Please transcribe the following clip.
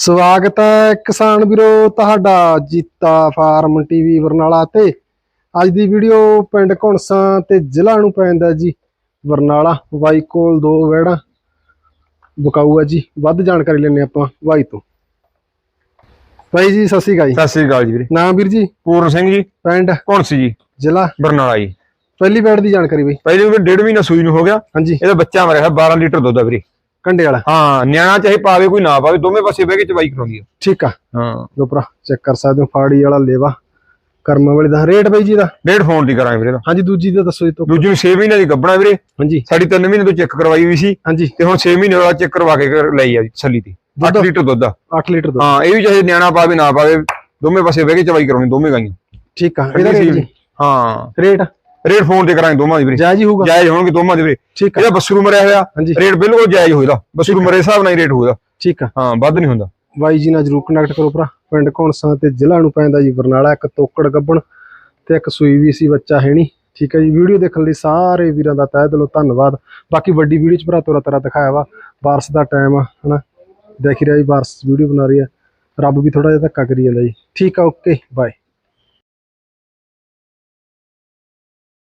ਸਵਾਗਤ ਹੈ ਕਿਸਾਨ ਵੀਰੋ ਤੁਹਾਡਾ ਜੀਤਾ ਫਾਰਮ ਟੀਵੀ ਬਰਨਾਲਾ ਤੇ। ਅੱਜ ਦੀ ਵੀਡੀਓ ਪਿੰਡ ਘੁਣਸਾਂ ਤੇ ਜ਼ਿਲ੍ਹਾ ਨੂੰ ਪੈਂਦਾ ਜੀ ਬਰਨਾਲਾ ਬਾਈ ਕੋਲ ਦੋ ਵੈੜਾਂ ਬਕਾਊ ਆ ਜੀ। ਵੱਧ ਜਾਣਕਾਰੀ ਲੈਣੇ ਆਪਾਂ ਬਾਈ ਤੋਂ। ਬਾਈ ਜੀ ਸਤਿ ਸ਼੍ਰੀ ਅਕਾਲ ਜੀ। ਸਤਿ ਸ੍ਰੀ ਅਕਾਲ ਜੀ ਵੀਰੇ। ਨਾਮ ਵੀਰ ਜੀ? ਪੂਰਨ ਸਿੰਘ ਜੀ। ਪਿੰਡ? ਕੌਣਸੀ ਜੀ। ਜ਼ਿਲ੍ਹਾ? ਬਰਨਾਲਾ ਜੀ। ਪਹਿਲੀ ਵੈੜ ਦੀ ਜਾਣਕਾਰੀ ਬਈ। ਪਹਿਲੇ ਵੀ ਡੇਢ ਮਹੀਨਾ ਸੂਈ ਨੂੰ ਹੋ ਗਿਆ। ਹਾਂਜੀ। ਇਹਦਾ ਬੱਚਾ ਮਰਿਆ ਹੈ 12 ਲੀਟਰ ਦੁੱਧ ਆ ਵੀਰੇ। ਕੰਡੇ ਵਾਲਾ? ਹਾਂ ਨਿਆਣਾ ਚਾਹੇ ਪਾਵੇ ਕੋਈ ਨਾ ਪਾਵੇ ਦੋਵੇਂ ਪਾਸੇ ਬਹਿ ਕੇ ਚਵਾਈ ਕਰਾਉਂਦੀ ਆ। ਠੀਕ ਆ। ਹਾਂ। ਲੋ ਭਰਾ ਚੈੱਕ ਕਰ ਸਕਦੇ ਹੋ ਫਾੜੀ ਵਾਲਾ ਲੇਵਾ ਕਰਮਾਂ ਵਾਲੇ ਦਾ। ਰੇਟ ਬਾਈ ਜੀ ਦਾ? ਡੇਢ ਫੋਨ ਦੀ ਕਰਾਂਗੇ ਵੀਰੇ ਦਾ। ਹਾਂਜੀ ਦੂਜੀ ਦਾ ਦੱਸੋ ਜੀ ਤੋਂ। ਦੂਜੀ ਨੂੰ 6 ਮਹੀਨੇ ਦੀ ਗੱਬਣਾ ਵੀਰੇ। ਹਾਂਜੀ। ਸਾਡੀ 3 ਮਹੀਨੇ ਤੋਂ ਚੈੱਕ ਕਰਵਾਈ ਹੋਈ ਸੀ। ਹਾਂਜੀ। ਤੇ ਹੁਣ 6 ਮਹੀਨੇ ਵਾਲਾ ਚੈੱਕ ਕਰਵਾ ਕੇ ਲਈ ਆ ਜੀ ਛੱਲੀ ਦੀ। 8 ਦੁੱਧ? ਲੀਟਰ ਦੁੱਧ ਆ। 8 ਲੀਟਰ ਦੁੱਧ। ਹਾਂ ਇਹ ਵੀ ਚਾਹੇ ਨਿਆਣਾ ਪਾਵੇ ਨਾ ਪਾਵੇ ਦੋਵੇਂ ਪਾਸੇ ਬਹਿ ਕੇ ਚਵਾਈ ਕਰਾਉਣੀ ਦੋਵੇਂ ਗਾਈਆਂ। ਠੀਕ ਆ ਇਹਦਾ ਰੇਟ ਜੀ? ਹਾਂ। ਰੇਟ? ਰੇਟ ਫੋਨ ਤੇ ਕਰਾਂਗੇ ਦੋਵਾਂ ਦੀ ਵੀਰੇ। ਜਾਇਜ਼ ਹੀ ਹੋਊਗਾ। ਜਾਇਜ਼ ਹੋਣਗੇ ਦੋਵਾਂ ਦੇ ਵੀਰੇ। ਠੀਕ ਆ। ਇਹਦਾ ਬੱਸਰੂ ਮਰਿਆ ਹੋਇਆ ਰੇਟ ਬਿਲਕੁਲ ਜਾਇਜ਼ ਹੋਏਦਾ ਬੱਸਰੂ ਮਰੇ ਹਿਸਾਬ ਨਾਲ ਹੀ ਰੇਟ ਹੋਏਦਾ ਠੀਕ ਆ। ਹਾਂ ਵੱਧ ਨਹੀਂ ਹੁੰਦਾ। ਬਾਈ ਜੀ ਨਾਲ ਜਰੂਰ ਕਨੈਕਟ ਕਰੋ ਭਰਾ। ਪਿੰਡ ਘੋਣਸਾਂ ਤੇ ਜ਼ਿਲ੍ਹਾ ਨੂੰ ਪੈਂਦਾ ਜੀ ਬਰਨਾਲਾ ਇੱਕ ਤੋਕੜ ਗੱਬਣ ਤੇ ਇੱਕ ਸੂਈ ਵੀ ਸੀ ਬੱਚਾ ਹੈ ਨਹੀਂ ਠੀਕ ਹੈ ਜੀ ਵੀਡੀਓ ਦੇਖਣ ਲਈ ਸਾਰੇ ਵੀਰਾਂ ਦਾ ਤਹਿ ਦਿਲੋਂ ਧੰਨਵਾਦ। ਬਾਕੀ ਵੱਡੀ ਵੀਡੀਓ ਚ ਭਰਾ ਤੋਰਾ ਤਰਾ ਦਿਖਾਇਆ ਵਾ ਬਾਰਸ ਦਾ ਟਾਈਮ ਆ ਹਨਾ। ਦੇਖ ਹੀ ਰਿਹਾ ਜੀ ਬਾਰਸ ਵੀਡੀਓ ਬਣਾ ਰਹੀ ਆ। ਰੱਬ ਵੀ ਥੋੜਾ ਜਿਹਾ ਧੱਕਾ ਕਰੀ ਜਾਂਦਾ ਜੀ। ਠੀਕ ਆ ਓਕੇ ਬਾਏ